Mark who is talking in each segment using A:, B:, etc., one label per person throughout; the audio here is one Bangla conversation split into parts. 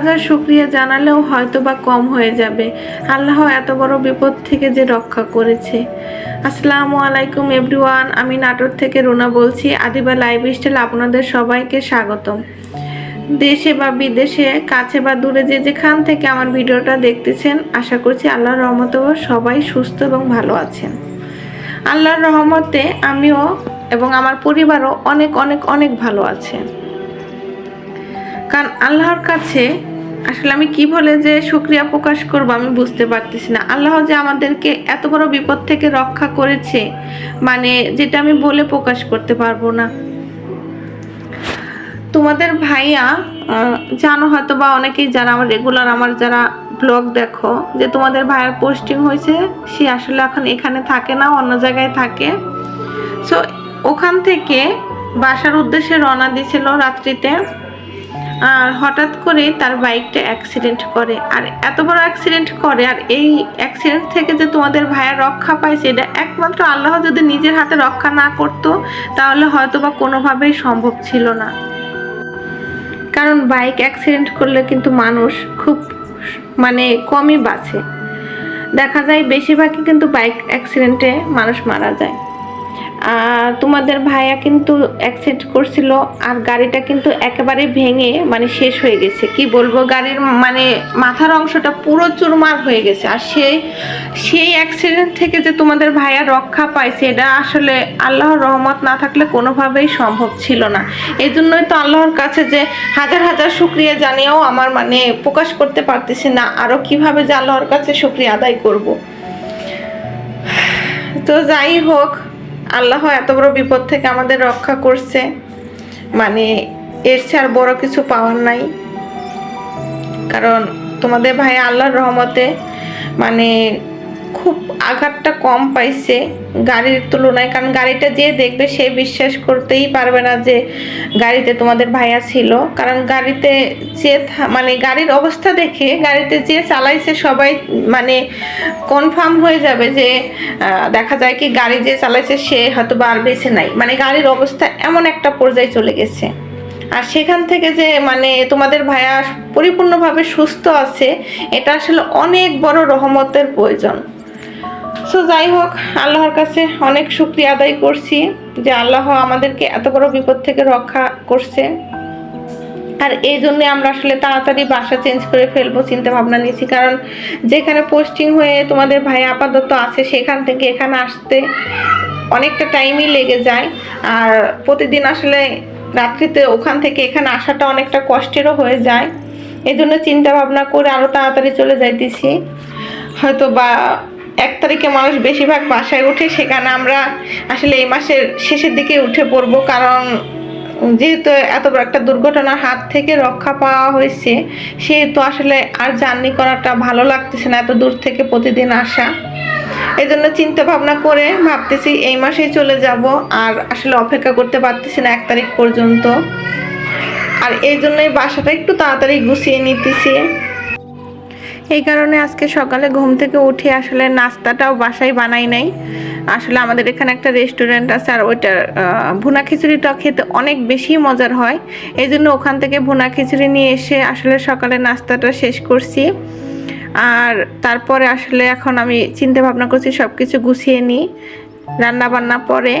A: হাজার শুক্রিয়া জানালেও হয়তো বা কম হয়ে যাবে। আল্লাহ এত বড় বিপদ থেকে যে রক্ষা করেছে। আসসালামু আলাইকুম এভরিওয়ান, আমি নাটোর থেকে রুনা বলছি, আদিবা লাইভ স্টাইল আপনাদের সবাইকে স্বাগতম। দেশে বা বিদেশে, কাছে বা দূরে যে যেখান থেকে আমার ভিডিওটা দেখতেছেন, আশা করছি আল্লাহর রহমতে সবাই সুস্থ এবং ভালো আছেন। আল্লাহর রহমতে আমিও এবং আমার পরিবারও অনেক অনেক অনেক ভালো আছে কারণ আল্লাহর কাছে আসলে আমি কি বলে যে শুক্রিয়া প্রকাশ করব আমি বুঝতে পারতেছি না। আল্লাহ যে আমাদেরকে এত বড় বিপদ থেকে রক্ষা করেছে মানে যেটা আমি বলে প্রকাশ করতে পারব না। তোমাদের ভাইয়া জানো হয়তো বা অনেকেই যারা আমার রেগুলার আমার যারা ব্লগ দেখো, যে তোমাদের ভাইয়ার পোস্টিং হয়েছে, সে আসলে এখন এখানে থাকে না, অন্য জায়গায় থাকে। সো ওখান থেকে বাসার উদ্দেশ্যে রওনা দিয়েছিল রাত্রিতে। হঠাৎ করে তার বাইকটা অ্যাক্সিডেন্ট করে। আর এত বড় অ্যাক্সিডেন্ট করে, আর এই অ্যাক্সিডেন্ট থেকে যে তোমাদের ভাইয়ের রক্ষা পাইছে এটা একমাত্র আল্লাহ যদি নিজের হাতে রক্ষা না করতো, তাহলে হয়তো বা কোনোভাবেই সম্ভব ছিল না। কারণ বাইক অ্যাক্সিডেন্ট করলে কিন্তু মানুষ খুব মানে কমই বাঁচে। দেখা যায় বেশিরভাগই কিন্তু বাইক অ্যাক্সিডেন্টে মানুষ মারা যায়। তোমাদের ভাইয়া কিন্তু অ্যাক্সিডেন্ট করছিল আর গাড়িটা কিন্তু একেবারে ভেঙে মানে শেষ হয়ে গেছে। কি বলব? গাড়ির মানে মাথার অংশটা পুরো চুরমার হয়ে গেছে। আর সেই সেই অ্যাক্সিডেন্ট থেকে যে তোমাদের ভাইয়া রক্ষা পাইছে, এটা আসলে আল্লাহর রহমত না থাকলে কোনোভাবেই সম্ভব ছিল না। এই জন্যই তো আল্লাহর কাছে যে হাজার হাজার শুক্রিয়া জানিয়েও আমার মানে প্রকাশ করতে পারতেছি না আরও কীভাবে যে আল্লাহর কাছে শুক্রিয়া আদায় করব। তো যাই হোক আল্লাহ এত বড় বিপদ থেকে আমাদের রক্ষা করছে। মানে এর চেয়ে আর বড় কিছু পাওয়ার নাই। কারণ তোমাদের ভাই আল্লাহর রহমতে মানে খুব আঘাতটা কম পাইছে গাড়ির তুলনায়, কারণ গাড়িটা যে দেখবে সে বিশ্বাস করতেই পারবে না যে গাড়িতে তোমাদের ভাইয়া ছিল। কারণ গাড়িতে যে মানে গাড়ির অবস্থা দেখে গাড়িতে যে চালাইছে সবাই মানে কনফার্ম হয়ে যাবে যে দেখা যায় কি গাড়ি যে চালাইছে সে হয়তো বা বেছে নাই। মানে গাড়ির অবস্থা এমন একটা পর্যায়ে চলে গেছে। আর সেখান থেকে যে মানে তোমাদের ভাইয়া পরিপূর্ণভাবে সুস্থ আছে, এটা আসলে অনেক বড় রহমতের প্রয়োজন। সো যাই হোক, আল্লাহর কাছে অনেক শুক্রিয়া আদায় করছি যে আল্লাহ আমাদেরকে এত বড় বিপদ থেকে রক্ষা করছে। আর এই জন্যে আমরা আসলে তাড়াতাড়ি বাসা চেঞ্জ করে ফেলব চিন্তা ভাবনা নিয়েছি। কারণ যেখানে পোস্টিং হয়ে তোমাদের ভাই আপাতত আছে, সেখান থেকে এখানে আসতে অনেকটা টাইমই লেগে যায়। আর প্রতিদিন আসলে রাত্রিতে ওখান থেকে এখানে আসাটা অনেকটা কষ্টেরও হয়ে যায়। এই জন্য চিন্তা ভাবনা করে আরও তাড়াতাড়ি চলে যাইতেছি। হয়তো বা এক তারিখে মানুষ বেশিরভাগ বাসায় উঠে, সেখানে আমরা আসলে এই মাসের শেষের দিকে উঠে পড়ব। কারণ যেহেতু এত বড় একটা দুর্ঘটনার হাত থেকে রক্ষা পাওয়া হয়েছে, সেহেতু আসলে আর জার্নি করাটা ভালো লাগতেছে না, এত দূর থেকে প্রতিদিন আসা। এই জন্য চিন্তা ভাবনা করে ভাবতেছি এই মাসেই চলে যাব, আর আসলে অপেক্ষা করতে পারতেছি না এক তারিখ পর্যন্ত। আর এই জন্যই বাসাটা একটু তাড়াতাড়ি গুছিয়ে নিতেছি। এই কারণে আজকে সকালে ঘুম থেকে উঠে আসলে নাস্তাটাও বাসায় বানাই নাই। আসলে আমাদের এখানে একটা রেস্টুরেন্ট আছে আর ওইটার ভুনা খিচুড়িটা খেতে অনেক বেশি মজার হয়। এই জন্য ওখান থেকে ভুনা খিচুড়ি নিয়ে এসে আসলে সকালে নাস্তাটা শেষ করছি। আর তারপরে আসলে এখন আমি চিন্তা ভাবনা করছি সব কিছু গুছিয়ে নিই রান্না বান্না পরে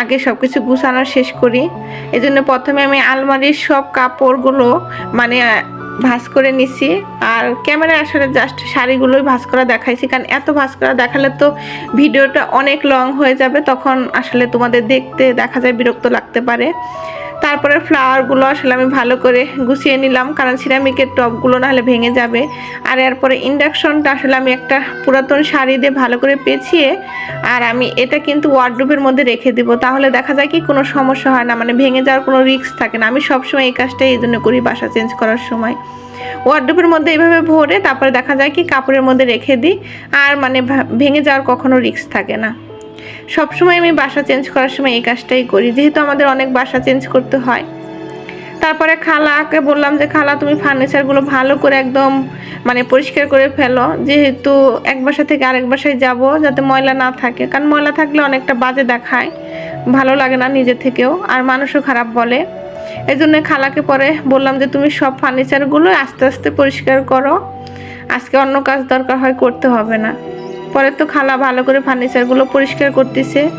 A: আগে সব কিছু গুছানো শেষ করি। এই জন্য প্রথমে আমি আলমারির সব কাপড়গুলো মানে ভাঁজ করে নিছি। আর ক্যামেরায় আসলে জাস্ট শাড়িগুলোই ভাঁজ করা দেখাইছি, কারণ এত ভাঁজ করা দেখালে তো ভিডিওটা অনেক লং হয়ে যাবে, তখন আসলে তোমাদের দেখতে দেখা যায় বিরক্ত লাগতে পারে। তারপরে ফ্লাওয়ারগুলো আসলে আমি ভালো করে গুছিয়ে নিলাম, কারণ সিরামিকের টপগুলো নাহলে ভেঙে যাবে। আর এরপরে ইন্ডাকশনটা আসলে আমি একটা পুরাতন শাড়ি দিয়ে ভালো করে পেঁচিয়ে, আর আমি এটা কিন্তু ওয়ার্ডরোবের মধ্যে রেখে দিব। তাহলে দেখা যায় কি কোনো সমস্যা হয় না মানে ভেঙে যাওয়ার কোনো রিস্ক থাকে না। আমি সবসময় এই কাজটাই এই জন্য করি বাসা চেঞ্জ করার সময়। ওয়ার্ডরোবের মধ্যে এইভাবে ভরে তারপরে দেখা যায় কি কাপড়ের মধ্যে রেখে দিই, আর মানে ভেঙে যাওয়ার কখনো রিস্ক থাকে না। সবসময় আমি বাসা চেঞ্জ করার সময় এই কাজটাই করি। যেহেতু আমাদের অনেক বাসা চেঞ্জ করতে হয়। তারপরে খালাকে বললাম যে, খালা, তুমি ফার্নিচারগুলো ভালো করে একদম মানে পরিষ্কার করে ফেলো। যেহেতু এক বাসা থেকে আরেক বাসায় যাব, যাতে ময়লা না থাকে। কারণ ময়লা থাকলে অনেকটা বাজে দেখায়। ভালো লাগে না নিজে থেকেও। আর মানুষও খারাপ বলে। এই জন্য খালাকে পরে বললাম যে, তুমি সব ফার্নিচারগুলো আস্তে আস্তে পরিষ্কার করো। আজকে অন্য কাজ দরকার হয়, করতে হবে না। পরে তো খালা ভালো করে ফার্নিচারগুলো পরিষ্কার করতেছে।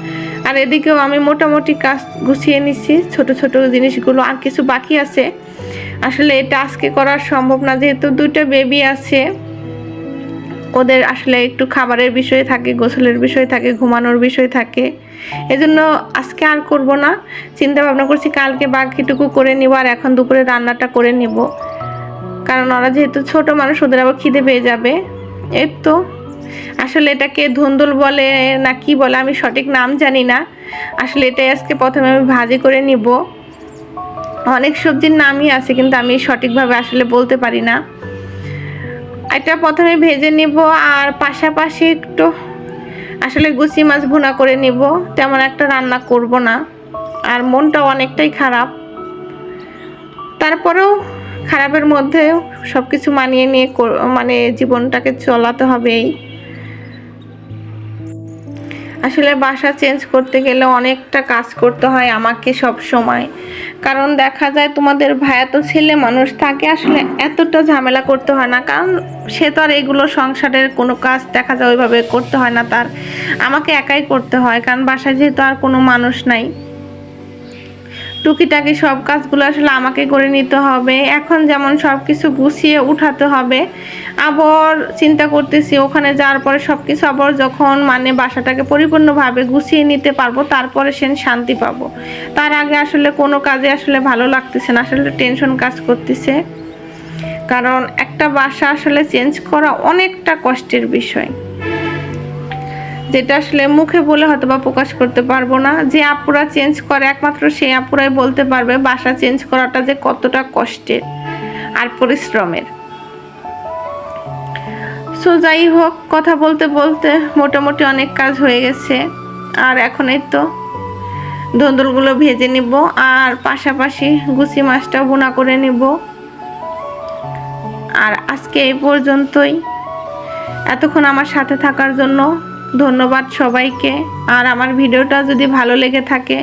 A: আর এদিকেও আমি মোটামুটি কাজ গুছিয়ে নিচ্ছি ছোট ছোট জিনিসগুলো আর কিছু বাকি আছে। আসলে এটা আজকে করা সম্ভব না, যেহেতু দুইটা বেবি আছে। ওদের আসলে একটু খাবারের বিষয় থাকে, গোসলের বিষয় থাকে, ঘুমানোর বিষয় থাকে। এজন্য আজকে আর করব না। চিন্তা ভাবনা করছি কালকে বাকিটুকু করে নিব আর এখন দুপুরে রান্নাটা করে নিব। কারণ ওরা যেহেতু ছোট মানুষ, ওদের আবার খিদে পেয়ে যাবে। এর তো। আসলে এটাকে ধুন্দুল বলে না কি বলে আমি সঠিক নাম জানি না। আসলে এটাই আজকে প্রথমে আমি ভাজি করে নিব। অনেক সবজির নামই আছে কিন্তু আমি সঠিকভাবে আসলে বলতে পারি না। এটা প্রথমে ভেজে নিব আর পাশাপাশি একটু আসলে গুচি মাছ ভুনা করে নিব। তেমন একটা রান্না করব না। আর মনটা অনেকটাই খারাপ। তারপরেও খারাপের মধ্যে সব কিছু মানিয়ে নিয়ে মানে জীবনটাকে চলাতে হবেই আসলে বাসা চেঞ্জ করতে গেলে অনেকটা কাজ করতে হয় আমাকে সব সময়। কারণ দেখা যায় তোমাদের ভাইয়া তো ছেলে মানুষ, তাকে আসলে এতটা ঝামেলা করতে হয় না। কারণ সে তো আর এগুলো সংসারের কোনো কাজ দেখা যায় ওইভাবে করতে হয় না তার। আমাকে একাই করতে হয়, কারণ বাসায় যেহেতু আর কোনো মানুষ নাই। টুকিটাকি সব কাজগুলো আসলে আমাকে করে নিতে হবে। এখন যেমন সব কিছু গুছিয়ে উঠাতে হবে। আবার চিন্তা করতেছি, ওখানে যাওয়ার পরে সব কিছু আবার যখন মানে বাসাটাকে পরিপূর্ণভাবে গুছিয়ে নিতে পারব, তারপরে সে শান্তি পাবো। তার আগে আসলে কোনো কাজে আসলে ভালো লাগতেছে না, আসলে টেনশন কাজ করতেছে। কারণ একটা বাসা আসলে চেঞ্জ করা অনেকটা কষ্টের বিষয়। যেটা আসলে মুখে বলে হয়তো বা প্রকাশ করতে পারব না। যে আপুরা চেঞ্জ করে, একমাত্র সেই আপুরাই বলতে পারবে বাসা চেঞ্জ করাটা যে কতটা কষ্টের আর পরিশ্রমের। সো যাই হোক, কথা বলতে বলতে মোটামুটি অনেক কাজ হয়ে গেছে। আর এখন এই তো ধন্দুলগুলো ভেজে নিব আর পাশাপাশি গুচি মাছটা বোনা করে নিব। আর আজকে এই পর্যন্তই। এতক্ষণ আমার সাথে থাকার জন্য ধন্যবাদ সবাইকে। আর আমার ভিডিওটা যদি ভালো লেগে থাকে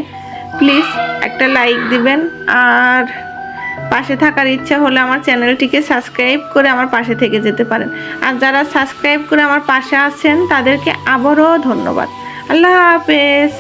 A: প্লিজ একটা লাইক দিবেন। আর পাশে থাকার ইচ্ছা হলে আমার চ্যানেলটিকে সাবস্ক্রাইব করে আমার পাশে থেকে যেতে পারেন। আর যারা সাবস্ক্রাইব করে আমার পাশে আছেন, তাদেরকে আবারও ধন্যবাদ। আল্লাহ হাফেজ।